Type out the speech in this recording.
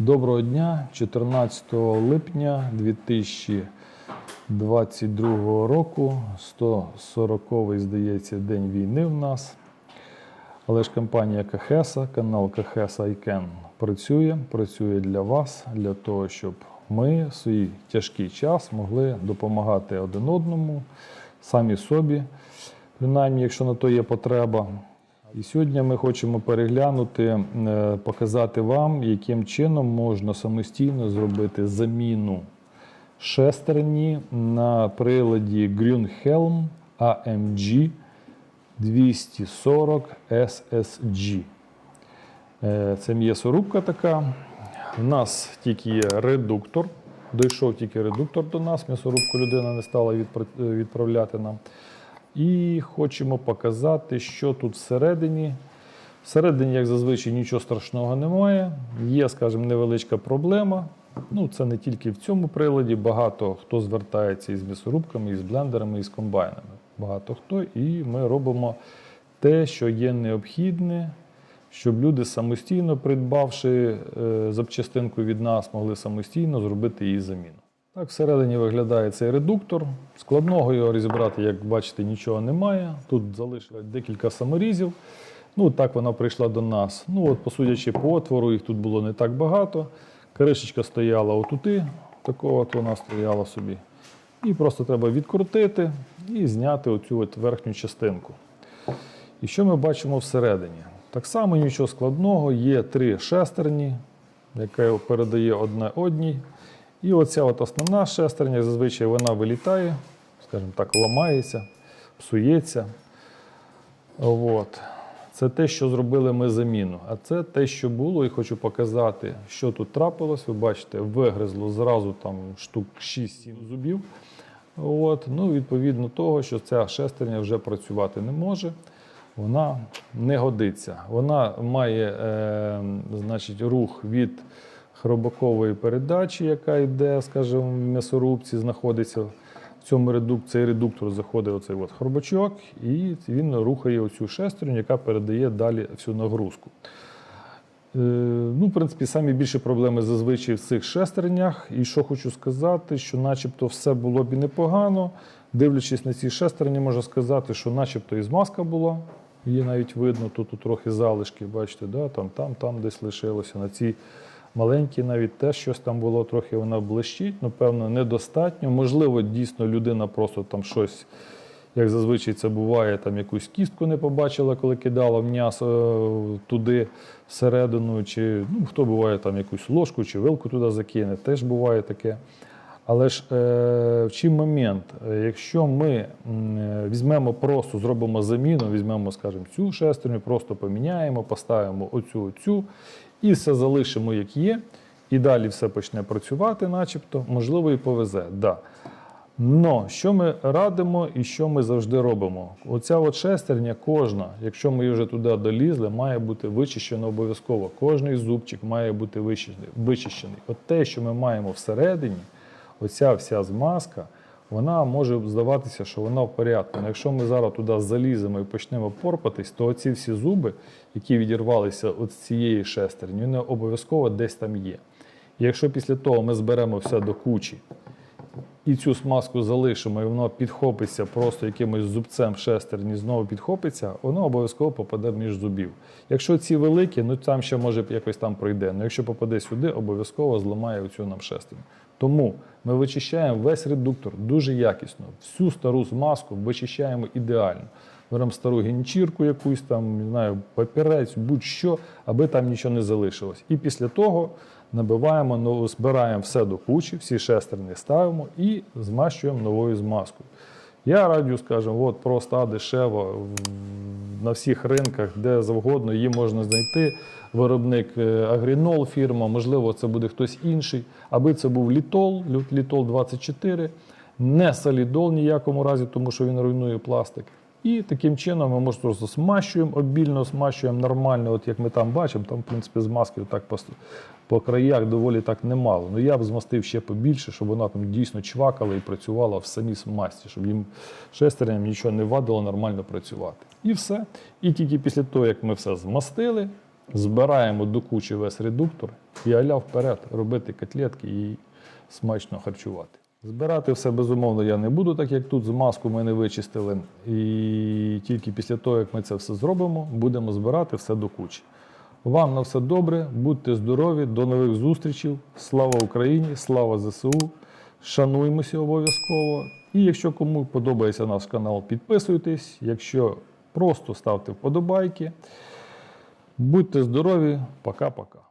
Доброго дня, 14 липня 2022 року, 140-й, здається, день війни в нас. Але ж компанія Кахеса, канал Кахеса ICANN працює, працює для вас, для того, щоб ми в свій тяжкий час могли допомагати один одному, самі собі, принаймні, якщо на то є потреба. І сьогодні ми хочемо переглянути, е, показати вам, яким чином можна самостійно зробити заміну шестерні на приладі Grünhelm AMG 240 SSG. Це м'ясорубка така. У нас тільки є редуктор. Дійшов тільки редуктор до нас. М'ясорубку людина не стала відправляти нам. І хочемо показати, що тут всередині. Всередині, як зазвичай, нічого страшного немає. Є, скажімо, невеличка проблема. Ну, це не тільки в цьому приладі. Багато хто звертається із м'ясорубками, із блендерами, із комбайнами. Багато хто. І ми робимо те, що є необхідне, щоб люди самостійно, придбавши е, запчастинку від нас, могли самостійно зробити її заміну. Так, всередині виглядає цей редуктор. Складного його розібрати, як бачите, нічого немає. Тут залишилось декілька саморізів. Ну, так вона прийшла до нас. Ну, от, посудячи по отвору, їх тут було не так багато. Кришечка стояла отути, такого от вона стояла собі. І просто треба відкрутити і зняти оцю от верхню частинку. І що ми бачимо всередині? Так само нічого складного, є три шестерні, яка передає одне одній. І оця от основна шестерня, зазвичай вона вилітає, скажімо так, ламається, псується. От. Це те, що зробили ми заміну. А це те, що було, і хочу показати, що тут трапилось. Ви бачите, вигризло зразу там штук 6-7 зубів. От. Ну, відповідно того, що ця шестерня вже працювати не може. Вона не годиться. Вона має е, значить, рух від хробакової передачі, яка йде, скажімо, в м'ясорубці, знаходиться в цьому редук... цей редуктор заходить оцей от хробачок, і він рухає оцю шестерню, яка передає далі всю нагрузку. Е, Ну, в принципі, самі більші проблеми зазвичай в цих шестернях. І що хочу сказати, що начебто все було б і непогано. Дивлячись на ці шестерні, можна сказати, що начебто і змазка була. Її навіть видно, тут, тут трохи залишки, бачите, да? там, там, там десь лишилося. На цій маленькій навіть теж щось там було, трохи вона блищить, ну, певно, недостатньо. Можливо, дійсно людина просто там щось, як зазвичай це буває, там якусь кістку не побачила, коли кидала м'ясо е, туди всередину, чи ну, хто буває там якусь ложку чи вилку туди закине, теж буває таке. Але ж е, в чим момент? Е, Якщо ми е, візьмемо просто, зробимо заміну, візьмемо, скажімо, цю шестерню, просто поміняємо, поставимо оцю, оцю, і все залишимо як є, і далі все почне працювати, начебто, можливо, і повезе. Да. Но що ми радимо і що ми завжди робимо? Оця от шестерня кожна, якщо ми вже туди долізли, має бути вичищена обов'язково. Кожний зубчик має бути вичищений. От те, що ми маємо всередині, оця вся змазка, вона може здаватися, що вона в порядку. Але якщо ми зараз туди заліземо і почнемо порпатись, то оці всі зуби, які відірвалися з цієї шестерні, вони обов'язково десь там є. І якщо після того ми зберемо все до кучі і цю смазку залишимо, і воно підхопиться просто якимось зубцем шестерні, знову підхопиться, воно обов'язково попаде між зубів. Якщо ці великі, ну там ще може якось там пройде. Ну якщо попаде сюди, обов'язково зламає оцю нам шестерню. Тому ми вичищаємо весь редуктор дуже якісно. Всю стару змазку вичищаємо ідеально. Беремо стару генчірку якусь там, не знаю, папірець, будь-що, аби там нічого не залишилось. І після того набиваємо нову, збираємо все до кучі, всі шестерні ставимо і змащуємо новою змазкою. Я радю, скажімо, от проста дешево на всіх ринках, де завгодно, її можна знайти. Виробник е, Агрінол фірма, можливо, це буде хтось інший, аби це був літол, літол 24, не солідол ніякому разі, тому що він руйнує пластик. І таким чином ми може просто смащуємо, обільно смащуємо нормально, от як ми там бачимо, там, в принципі, змазки так по, по краях доволі так немало. Ну я б змастив ще побільше, щоб вона там дійсно чвакала і працювала в самій смасті, щоб їм шестерням нічого не вадило нормально працювати. І все. І тільки після того, як ми все змастили, збираємо до кучі весь редуктор і аля вперед робити котлетки і смачно харчувати. Збирати все безумовно я не буду, так як тут змазку ми не вичистили. І тільки після того, як ми це все зробимо, будемо збирати все до кучі. Вам на все добре, будьте здорові, до нових зустрічей. Слава Україні, слава ЗСУ. Шануймося обов'язково. І якщо кому подобається наш канал, підписуйтесь. Якщо просто ставте вподобайки. Будьте здорові, пока-пока.